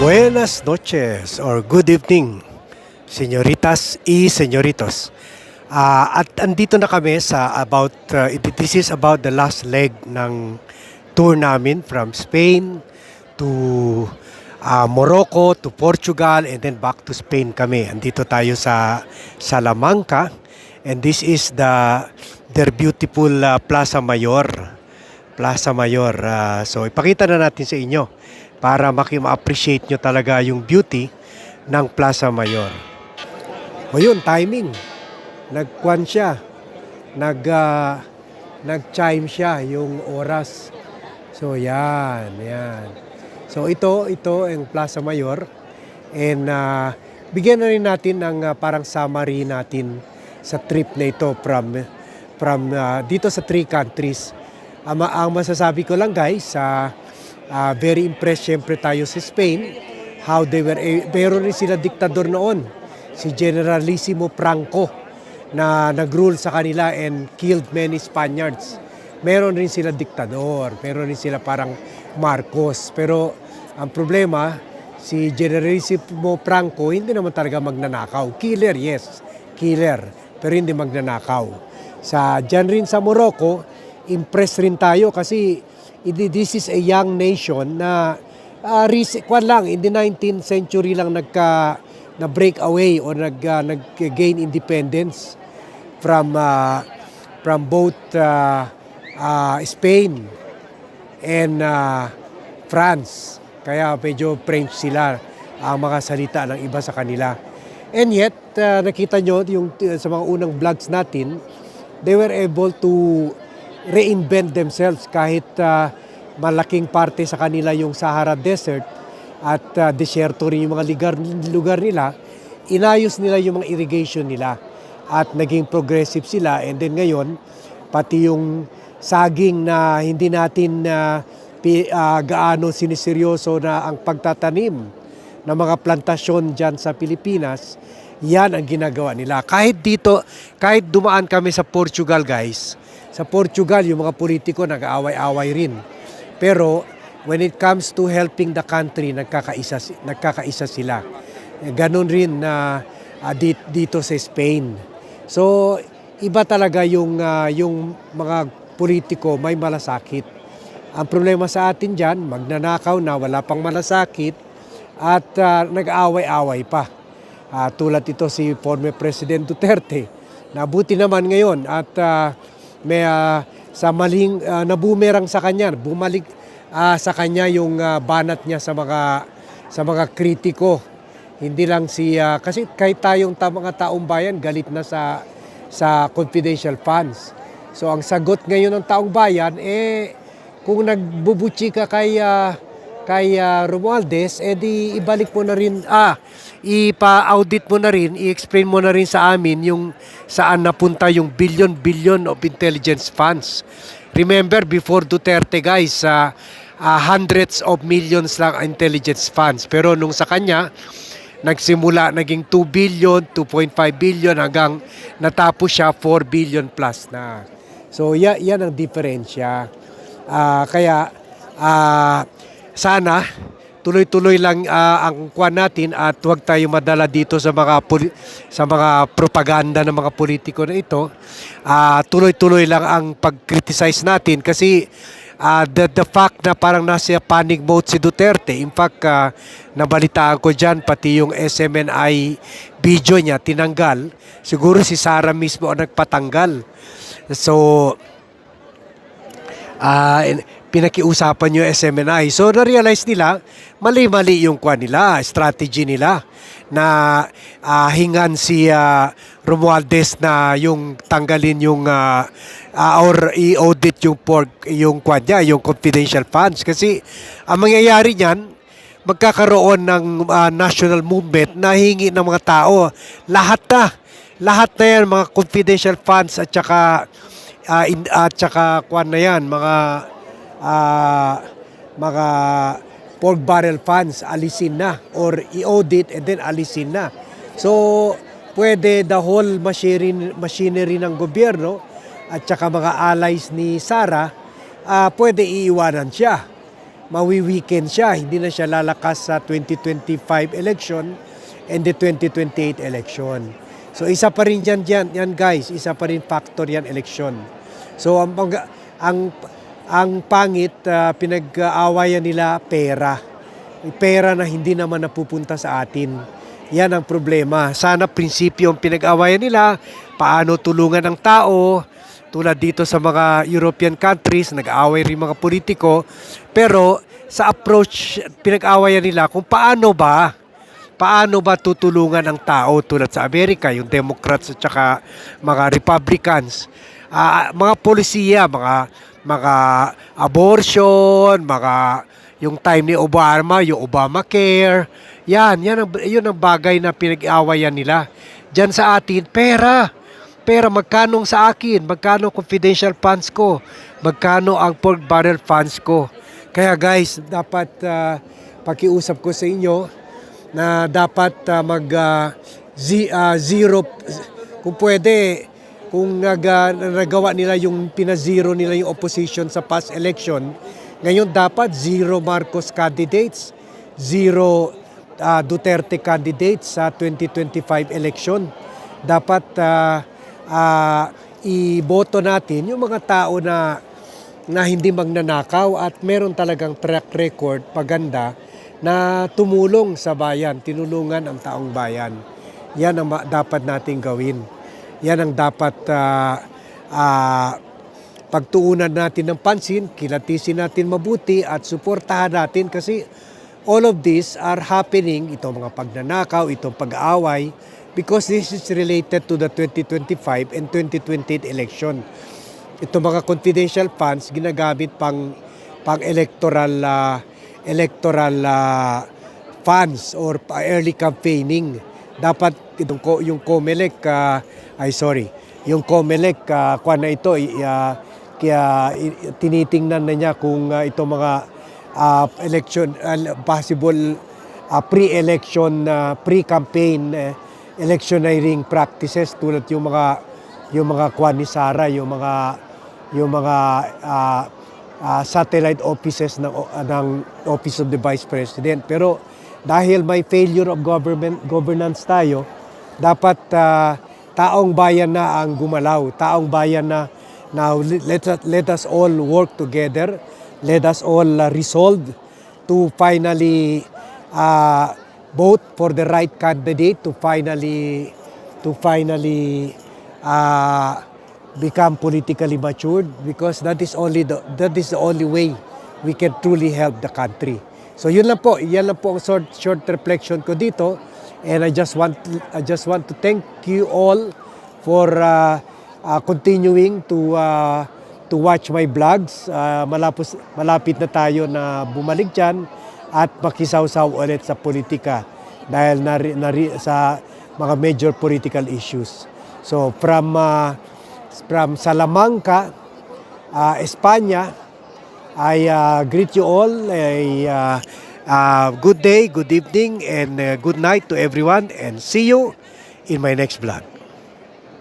Buenas noches or good evening, señoritas y señoritos. Ah, at andito na kami sa about, uh, this is about the last leg ng tour namin from Spain to ah, Morocco to Portugal and then back to Spain kami. Andito tayo sa Salamanca and this is the their beautiful ah, Plaza Mayor. Plaza Mayor. Ah, so ipakita na natin sa inyo para maki-appreciate nyo talaga yung beauty ng Plaza Mayor. O yun, timing. Nagkwan siya. Nag, ah, nag-chime siya yung oras. So yan, yan. So ito, ito ang Plaza Mayor. And ah, bigyan na rin natin ng ah, parang summary natin sa trip na ito from from ah, dito sa three countries. Ang, ma- ang masasabi ko lang guys, sa very impressed syempre tayo sa Spain, how they were, eh, meron rin sila diktador noon, si Generalissimo Franco, na nag-rule sa kanila and killed many Spaniards. Meron rin sila diktador, meron rin sila parang Marcos. Pero ang problema, si Generalissimo Franco hindi naman talaga magnanakaw. Killer, yes, killer, pero hindi magnanakaw. Sa dyan rin sa Morocco, impressed rin tayo kasi this is a young nation na uh, kwan lang, in the 19th century lang nagka na break away or nag ah, nag-gain independence from ah, from both ah, ah, Spain and ah, France. Kaya medyo French sila ang mga salita ng iba sa kanila. And yet, ah, nakita nyo yung uh, sa mga unang vlogs natin, they were able to reinvent themselves kahit ah, malaking parte sa kanila yung Sahara Desert at uh, deserto rin yung mga lugar, lugar nila, inayos nila yung mga irrigation nila at naging progressive sila and then ngayon pati yung saging na hindi natin ah, pi- ah, gaano siniseryoso na ang pagtatanim ng mga plantasyon dyan sa Pilipinas, yan ang ginagawa nila. Kahit dito, kahit dumaan kami sa Portugal guys, sa Portugal yung mga politiko nag-aaway-away rin. Pero when it comes to helping the country, nagkakaisa, nagkakaisa sila. Ganon rin na dit- dito sa Spain. So, iba talaga yung, ah, yung mga politiko may malasakit. Ang problema sa atin dyan, magnanakaw na wala pang malasakit at ah, nag-aaway-away pa. Ah, tulad ito si former President Duterte. Nabuti naman ngayon at ah, may ah, sa maling ah, nabumerang sa kanya, bumalik ah, sa kanya yung ah, banat niya sa mga sa mga kritiko. Hindi lang si ah, kasi kahit tayong ta, mga taong bayan galit na sa sa confidential funds. So ang sagot ngayon ng taong bayan eh kung nagbubuchi ka kay ah, kay ah, Romualdez, eh di ibalik mo na rin, ah, ipa-audit mo na rin, i-explain mo na rin sa amin yung saan napunta yung billion-billion of intelligence funds. Remember, before Duterte guys, ah, ah, hundreds of millions lang ang intelligence funds. Pero nung sa kanya, nagsimula naging 2 billion, 2.5 billion hanggang natapos siya 4 billion plus na. So ya, yan ang diferensya. Ah, kaya ah, sana tuloy-tuloy lang ah, ang kwan natin at huwag tayo madala dito sa mga sa mga propaganda ng mga politiko na ito. Ah, tuloy-tuloy lang ang pag-criticize natin kasi ah, the, the fact na parang nasa panic mode si Duterte. In fact, ah, nabalitaan ko dyan, pati yung SMNI video niya tinanggal. Siguro si Sara mismo ang nagpatanggal. So, in- pinakiusapan yung SMNI. So na-realize nila, mali-mali yung kwan nila, strategy nila na ah, hingan si ah, Romualdez na yung tanggalin yung ah, ah, or i-audit yung pork, yung kwan niya, yung confidential funds. Kasi ang mangyayari niyan, magkakaroon ng ah, national movement na hingi ng mga tao. Lahat na, lahat na yan, mga confidential funds at saka ah, in, at saka kwan na yan, mga ah, mga pork barrel funds alisin na or i-audit and then alisin na. So, pwede the whole machinery, machinery ng gobyerno at saka mga allies ni Sara, ah, pwede iiwanan siya. mawi-weekend siya. Hindi na siya lalakas sa 2025 election and the 2028 election. So isa pa rin yan, yan, yan guys, isa pa rin factor yan election. So ang pag- ang ang pangit ah, pinag-aawayan nila pera. Pera na hindi naman napupunta sa atin. Yan ang problema. Sana prinsipyo ang pinag-awayan nila, paano tulungan ang tao, tulad dito sa mga European countries, nag-aaway rin mga politiko, pero sa approach, pinag-awayan nila kung paano ba paano ba tutulungan ang tao tulad sa Amerika, yung Democrats at saka mga Republicans. Ah, mga polisiya, mga mga abortion, mga yung time ni Obama, yung Obamacare. Yan, yan ang, yun ang bagay na pinag-awayan nila. Diyan sa atin, pera. Pera, magkano sa akin? Magkano confidential funds ko? Magkano ang pork barrel funds ko? Kaya guys, dapat ah, pakiusap ko sa inyo na dapat ah, mag ah, zi- ah, zero kung pwede kung nag, ah, nagawa nila yung pinazero nila yung opposition sa past election ngayon dapat zero Marcos candidates zero ah, Duterte candidates sa 2025 election. Dapat ah, ah, iboto natin yung mga tao na na hindi magnanakaw at meron talagang track record paganda na tumulong sa bayan, tinulungan ang taong bayan. Yan ang dapat nating gawin. Yan ang dapat ah, ah, pagtuunan natin ng pansin, kilatisin natin mabuti at suportahan natin kasi all of these are happening, itong mga pagnanakaw, itong pag-aaway, because this is related to the 2025 and 2028 election. Ito mga confidential funds ginagamit pang pang electoral ah, electoral ah, funds or early campaigning. Dapat itong yung COMELEC ah, ay sorry, yung COMELEC uh, na ito ah, kaya tinitingnan na niya kung ah, ito mga ah, election ah, possible ah, pre-election ah, pre-campaign eh, electioneering practices tulad yung mga yung mga kwan ni Sara, yung mga yung mga ah, ah, satellite offices ng ah, ng Office of the Vice President. Pero dahil may failure of government governance tayo, dapat ah, taong bayan na ang gumalaw, taong bayan na now let let us all work together, let us all ah, resolve to finally uh, vote for the right candidate to finally to finally uh, become politically matured because that is only the that is the only way we can truly help the country. So yun lang po, yan lang po ang short, short reflection ko dito and I just want I just want to thank you all for uh, uh, continuing to uh, to watch my vlogs. Uh, malapos, malapit na tayo na bumalik dyan at makisawsaw ulit sa politika dahil nari, nari, sa mga major political issues. So from uh, from Salamanca, uh, Espanya, I uh, greet you all. A uh, uh, good day, good evening, and uh, good night to everyone. And see you in my next vlog.